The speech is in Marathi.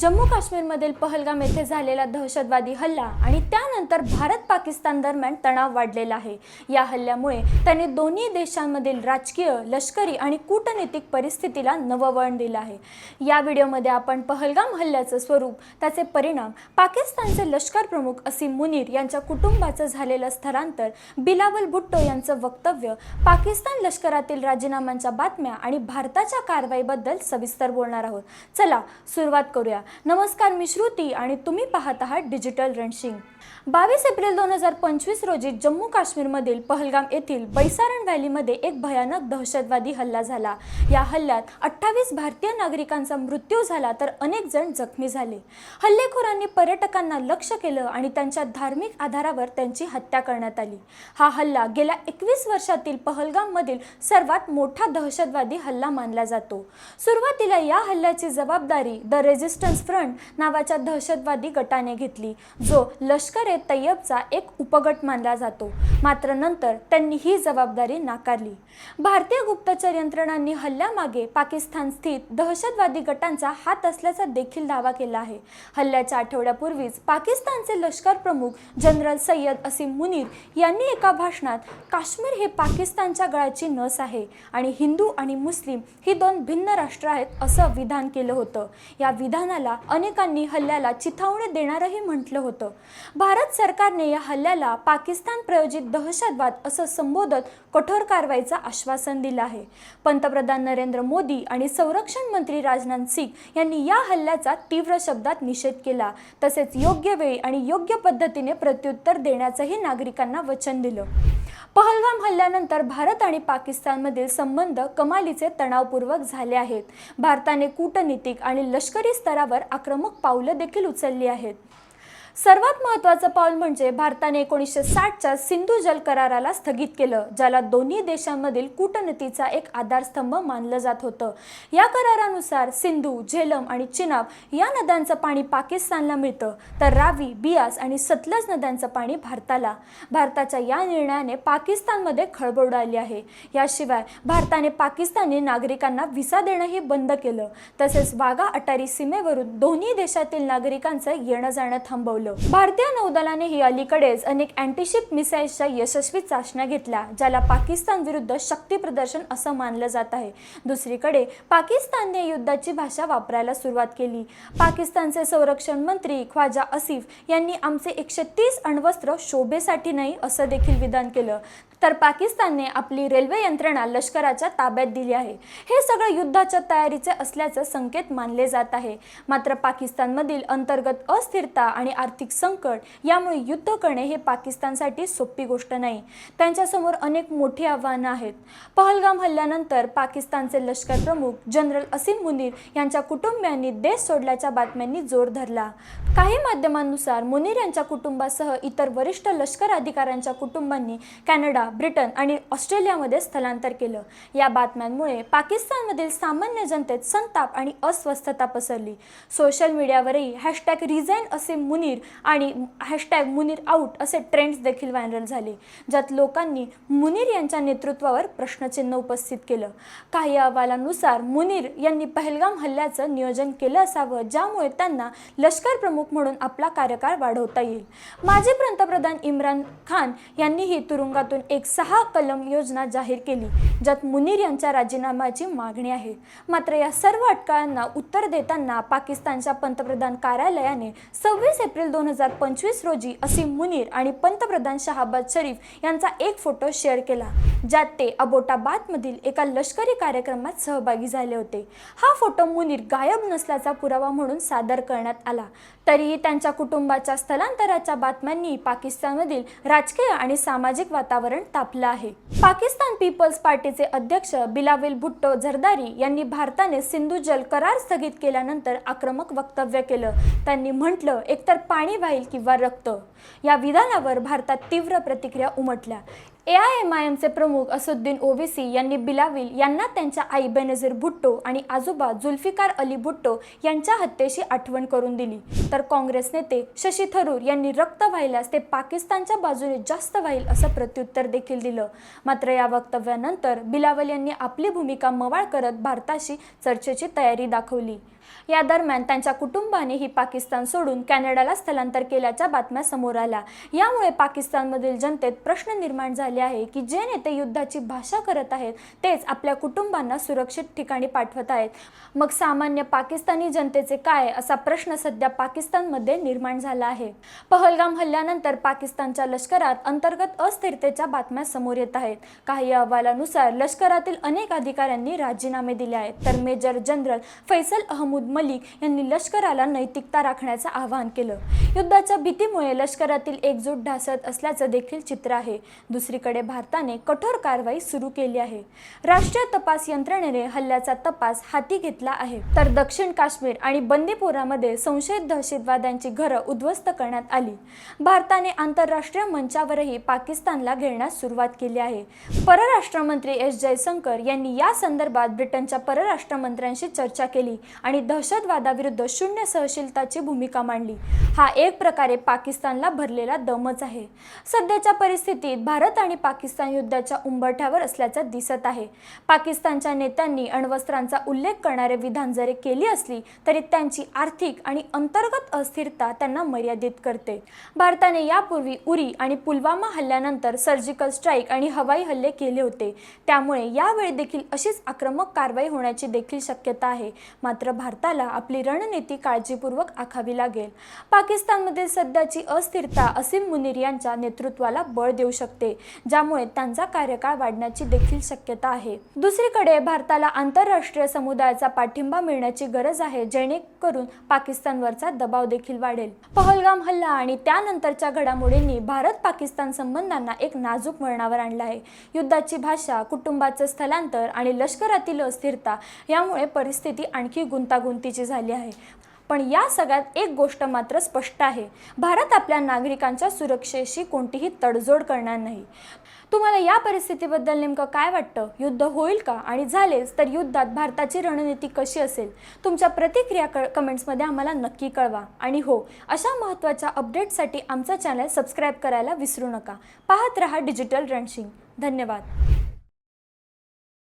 जम्मू काश्मीरमधील पहलगाम येथे झालेला दहशतवादी हल्ला आणि त्यानंतर भारत पाकिस्तान दरम्यान तणाव वाढलेला आहे. या हल्ल्यामुळे त्याने दोन्ही देशांमधील राजकीय लष्करी आणि कूटनीतिक परिस्थितीला नवं वळण दिलं आहे. या व्हिडिओमध्ये आपण पहलगाम हल्ल्याचं स्वरूप त्याचे परिणाम पाकिस्तानचे लष्कर प्रमुख असीम मुनीर यांच्या कुटुंबाचं झालेलं स्थलांतर बिलावल भुट्टो यांचं वक्तव्य पाकिस्तान लष्करातील राजीनाम्यांच्या बातम्या आणि भारताच्या कारवाईबद्दल सविस्तर बोलणार आहोत. चला सुरुवात करूया. नमस्कार मी श्रुती आणि तुम्ही पाहत आहात डिजिटल रणशिंग. बावीस एप्रिल दोन हजार पंचवीस रोजी जम्मू काश्मीरमधील पहलगाम येथील बैसारण व्हॅलीमध्ये एक भयानक दहशतवादी हल्ला झाला. या हल्ल्यात अठ्ठावीस भारतीय नागरिकांचा मृत्यू झाला तर अनेक जण जखमी झाले. हल्लेखोरांनी पर्यटकांना लक्ष केलं आणि त्यांच्या धार्मिक आधारावर त्यांची हत्या करण्यात आली. हा हल्ला गेल्या एकवीस वर्षातील पहलगाममधील सर्वात मोठा दहशतवादी हल्ला मानला जातो. सुरुवातीला या हल्ल्याची जबाबदारी द रेझिस्टन्स फ्रंट नावाच्या दहशतवादी गटाने घेतली जो लष्कर ए तय्यबचा एक उपगट मानला जातो. मात्र नंतर त्यांनी ही जबाबदारी नाकारली. भारतीय गुप्तचर यंत्रणांनी हल्ल्यामागे पाकिस्तान स्थित दहशतवादी गटांचा हात असल्याचा देखील दावा केला आहे. हल्ल्याच्या आठवड्यापूर्वीच पाकिस्तानचे लष्कर प्रमुख जनरल सय्यद असीम मुनीर यांनी एका भाषणात काश्मीर हे पाकिस्तानच्या गळाची नस आहे आणि हिंदू आणि मुस्लिम ही दोन भिन्न राष्ट्र आहेत असं विधान केलं होतं. या विधानाला अनेकांनी हल्ल्याला चिथावणी देणारही म्हटलं होतं. भारत सरकारने या हल्ल्याला पाकिस्तान प्रयोजित दहशतवाद असं संबोधत कठोर कारवाईचं आश्वासन दिलं आहे. पंतप्रधान नरेंद्र मोदी आणि संरक्षण मंत्री राजनाथ सिंग यांनी या हल्ल्याचा तीव्र शब्दात निषेध केला. तसेच योग्य वेळी आणि योग्य पद्धतीने प्रत्युत्तर देण्याचंही नागरिकांना वचन दिलं. पहलगाम हल्ल्यानंतर भारत आणि पाकिस्तानमधील संबंध कमालीचे तणावपूर्वक झाले आहेत. भारताने कूटनीतिक आणि लष्करी स्तरावर आक्रमक पावलं देखील उचलली आहेत. सर्वात महत्त्वाचं पाऊल म्हणजे भारताने एकोणीसशे साठच्या सिंधू जल कराराला स्थगित केलं ज्याला दोन्ही देशांमधील कूटनीतीचा एक आधारस्तंभ मानलं जात होतं. या करारानुसार सिंधू झेलम आणि चिनाब या नद्यांचं पाणी पाकिस्तानला मिळतं. तर रावी बियास आणि सतलज नद्यांचं पाणी भारताला. भारताच्या या निर्णयाने पाकिस्तानमध्ये खळबळ उडाली आहे. याशिवाय भारताने पाकिस्तानी नागरिकांना व्हिसा देणंही बंद केलं. तसेच वाघा अटारी सीमेवरून दोन्ही देशातील नागरिकांचं येणं जाणं थांबवलं. भारतीय नौदलानेही अलीकडेच अनेक अँटीशिप मिसाईल्सच्या यशस्वी चाचण्या घेतल्या ज्याला पाकिस्तान विरुद्ध शक्ती प्रदर्शन असं मानलं जात आहे. दुसरीकडे पाकिस्तानने युद्धाची भाषा वापरायला सुरुवात केली. पाकिस्तानचे संरक्षण मंत्री ख्वाजा असिफ यांनी आमचे एकशे तीस अण्वस्त्र शोभेसाठी नाही असं देखील विधान केलं. तर पाकिस्तानने आपली रेल्वे यंत्रणा लष्कराच्या ताब्यात दिली आहे. हे सगळं युद्धाच्या तयारीचे असल्याचं संकेत मानले जात आहे. मात्र पाकिस्तानमधील अंतर्गत अस्थिरता आणि आर्थिक संकट यामुळे युद्ध करणे हे पाकिस्तानसाठी सोपी गोष्ट नाही. त्यांच्यासमोर अनेक मोठी आव्हानं आहेत. पहलगाम हल्ल्यानंतर पाकिस्तानचे लष्कर प्रमुख जनरल असीम मुनीर यांच्या कुटुंबियांनी देश सोडल्याच्या बातम्यांनी जोर धरला. काही माध्यमांनुसार मुनीर यांच्या कुटुंबासह इतर वरिष्ठ लष्कर अधिकाऱ्यांच्या कुटुंबांनी कॅनडा ब्रिटन आणि ऑस्ट्रेलियामध्ये स्थलांतर केलं. या बातम्यांमुळे पाकिस्तानमधील सामान्य जनतेत संताप आणि अस्वस्थता पसरली. सोशल मीडियावरही हॅशटॅग रिझाईन असे मुनीर आणि हॅशटॅग मुनीर आऊट असे ट्रेंड्स देखील व्हायरल झाले ज्यात लोकांनी मुनीर यांच्या नेतृत्वावर प्रश्नचिन्ह उपस्थित केलं. काही अहवालानुसार मुनीर यांनी पहलगाम हल्ल्याचं नियोजन केलं असावं ज्यामुळे त्यांना लष्कर प्रमुख म्हणून आपला कार्यकाळ वाढवता येईल. माजी पंतप्रधान इम्रान खान यांनीही तुरुंगातून एक सहा कलम योजना जाहीर केली ज्यात मुनीर यांच्या राजीनाम्याची मागणी आहे. मात्र या सर्व अटकळांना उत्तर देताना पाकिस्तानच्या पंतप्रधान कार्यालयाने सव्वीस एप्रिल दोन हजार पंचवीस रोजी असीम मुनीर आणि पंतप्रधान शहाबाद शरीफ यांचा एक फोटो शेअर केला ज्यात ते अबोटाबादमधील एका लष्करी कार्यक्रमात सहभागी झाले होते. हा फोटो मुनीर गायब नसल्याचा पुरावा म्हणून सादर करण्यात आला. तरीही त्यांच्या कुटुंबाच्या स्थलांतराच्या बातम्यांनी पाकिस्तानमधील राजकीय आणि सामाजिक वातावरण तापलं आहे. पाकिस्तान पीपल्स पार्टीचे अध्यक्ष बिलावेल भुट्टो झरदारी यांनी भारताने सिंधू जल करार स्थगित केल्यानंतर आक्रमक वक्तव्य केलं. त्यांनी म्हटलं एकतर पाणी वाहील किंवा रक्त. या विधानावर भारतात तीव्र प्रतिक्रिया उमटल्या. ए आय एम आय एमचे प्रमुख असुद्दीन ओवेसी यांनी बिलाविल यांना त्यांच्या आई बेनझीर भुट्टो आणि आजोबा जुल्फिकार अली भुट्टो यांच्या हत्येशी आठवण करून दिली. तर काँग्रेस नेते शशी थरूर यांनी रक्त वाहिल्यास ते पाकिस्तानच्या बाजूने जास्त वाहील असं प्रत्युत्तर देखील दिलं. मात्र या वक्तव्यानंतर बिलावल यांनी आपली भूमिका मवाळ करत भारताशी चर्चेची तयारी दाखवली. या दरम्यान त्यांच्या कुटुंबानेही पाकिस्तान सोडून कॅनडाला स्थलांतर केल्याच्या बातम्या समोर आल्या. यामुळे पाकिस्तानमधील जनतेत प्रश्न निर्माण झाले आहे की जे नेते युद्धाची भाषा करत आहेत तेच आपल्या कुटुंबांना सुरक्षित ठिकाणी पाठवत आहेत. मग सामान्य पाकिस्तानी जनतेचे काय असा प्रश्न सध्या पाकिस्तानमध्ये निर्माण झाला आहे? पहलगाम हल्ल्यानंतर पाकिस्तानच्या लष्करात अंतर्गत अस्थिरतेच्या बातम्या समोर येत आहेत. काही अहवालानुसार लष्करातील अनेक अधिकाऱ्यांनी राजीनामे दिले आहेत. तर मेजर जनरल फैसल अहमद मलिक यांनी लष्कराला नैतिकता राखण्याचं आवाहन केलं. युद्धाच्या भीतीमुळे लष्करातील एकजूट ढासत असल्याचं देखील चित्र आहे. दुसरीकडे भारताने कठोर कारवाई सुरू केली आहे. राष्ट्रीय तपास यंत्रणेने हल्ल्याचा तपास हाती घेतला आहे. तर दक्षिण काश्मीर आणि बंदीपोरामध्ये संशयित दहशतवाद्यांची घरं उद्ध्वस्त करण्यात आली. भारताने आंतरराष्ट्रीय मंचावरही पाकिस्तानला घेण्यास सुरुवात केली आहे. परराष्ट्र मंत्री एस जयशंकर यांनी या संदर्भात ब्रिटनच्या परराष्ट्र मंत्र्यांशी चर्चा केली आणि दहशतवादाविरुद्ध शून्य सहशीलताची भूमिका मांडली. हा एक प्रकारे पाकिस्तानला भरलेला दमच आहे. सध्याच्या परिस्थितीत भारत आणि पाकिस्तान युद्धाच्या उंबरठ्यावर असल्याचं दिसत आहे. पाकिस्तानच्या नेत्यांनी अण्वस्त्रांचा उल्लेख करणारे विधान जरी केली असली तरी त्यांची आर्थिक आणि अंतर्गत अस्थिरता त्यांना मर्यादित करते. भारताने यापूर्वी उरी आणि पुलवामा हल्ल्यानंतर सर्जिकल स्ट्राईक आणि हवाई हल्ले केले होते. त्यामुळे यावेळी देखील अशीच आक्रमक कारवाई होण्याची देखील शक्यता आहे. मात्र भारताला आपली रणनीती काळजीपूर्वक आखावी लागेल. पाकिस्तानमधील सध्याची अस्थिरता असीम मुनीर यांच्या नेतृत्वाला बळ देऊ शकते ज्यामुळे त्यांचा कार्यकाळ वाढण्याची देखील शक्यता आहे. दुसरीकडे भारताला आंतरराष्ट्रीय समुदायाचा पाठिंबा मिळण्याची गरज आहे जेणेकरून पाकिस्तानवरचा दबाव देखील वाढेल. पहलगाम हल्ला आणि त्यानंतरच्या घडामोडींनी भारत पाकिस्तान संबंधांना एक नाजूक वळणावर आणलं आहे. युद्धाची भाषा कुटुंबाचं स्थलांतर आणि लष्करातील अस्थिरता यामुळे परिस्थिती आणखी गुंतागुंतीची झाली आहे. पण या सगळ्यात एक गोष्ट मात्र स्पष्ट आहे. भारत आपल्या नागरिकांच्या सुरक्षेशी कोणतीही तडजोड करणार नाही. तुम्हाला या परिस्थितीबद्दल नेमकं काय वाटतं? युद्ध होईल का? आणि झालेच तर युद्धात भारताची रणनीती कशी असेल? तुमच्या प्रतिक्रिया क कमेंट्समध्ये आम्हाला नक्की कळवा. आणि हो अशा महत्त्वाच्या अपडेट्ससाठी आमचं चॅनल सबस्क्राईब करायला विसरू नका. पाहत रहा डिजिटल रणशिंग. धन्यवाद.